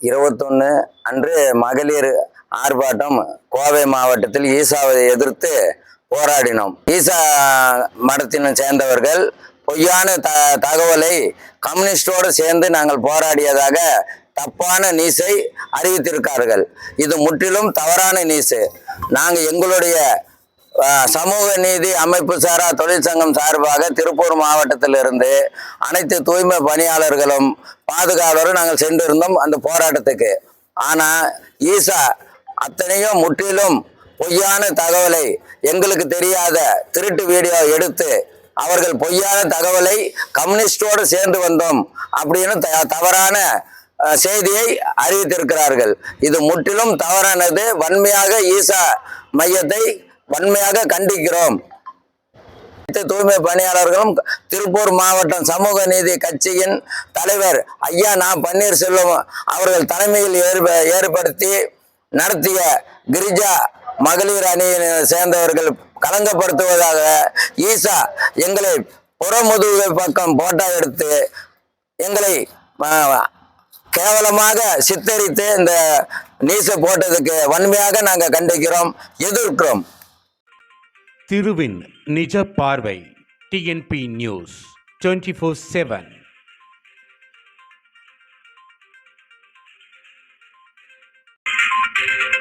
இருபத்தொன்று அன்று மகளிர் ஆர்ப்பாட்டம் கோவை மாவட்டத்தில் ஈசாவை எதிர்த்து போராடினோம். ஈசா மடத்தினை சேர்ந்தவர்கள் பொய்யான த தகவலை கம்யூனிஸ்டோடு சேர்ந்து நாங்கள் போராடியதாக தப்பான நீசை அறிவித்திருக்கார்கள். இது முற்றிலும் தவறான நீசு. நாங்கள் எங்களுடைய சமூக நீதி அமைப்பு சாரா தொழிற்சங்கம் சார்பாக திருப்பூர் மாவட்டத்திலிருந்து அனைத்து தூய்மை பணியாளர்களும் பாதுகாவலரும் நாங்கள் சென்றிருந்தோம் அந்த போராட்டத்துக்கு. ஆனால் ஈசா அத்தனையும் முற்றிலும் பொய்யான தகவலை எங்களுக்கு தெரியாத திருட்டு வீடியோ எடுத்து அவர்கள் பொய்யான தகவலை கம்யூனிஸ்டோடு சேர்ந்து வந்தோம் அப்படின்னு த- தவறான செய்தியை அறிவித்திருக்கிறார்கள். இது முற்றிலும் தவறானது. வன்மையாக ஈசா மையத்தை வன்மையாக கண்டிக்கிறோம். அனைத்து தூய்மை பணியாளர்களும் திருப்பூர் மாவட்டம் சமூக நீதி கட்சியின் தலைவர் ஐயா நா பன்னீர்செல்வம் அவர்கள் தலைமையில் ஏற்ப- ஏற்படுத்தி நடத்திய கிரிஜா மகளிர் அணியை சேர்ந்தவர்கள் களங்கப்படுத்துவதாக ஈசா எங்களை புறமுதுகு பக்கம் போட்டோ எடுத்து எங்களை கேவலமாக சித்தரித்து இந்த நீச போட்டதுக்கு வன்மையாக நாங்கள் கண்டிக்கிறோம். எதிர்க்கிறோம். திருவின் நிஜ பார்வை TNP news twenty four seven Thank you.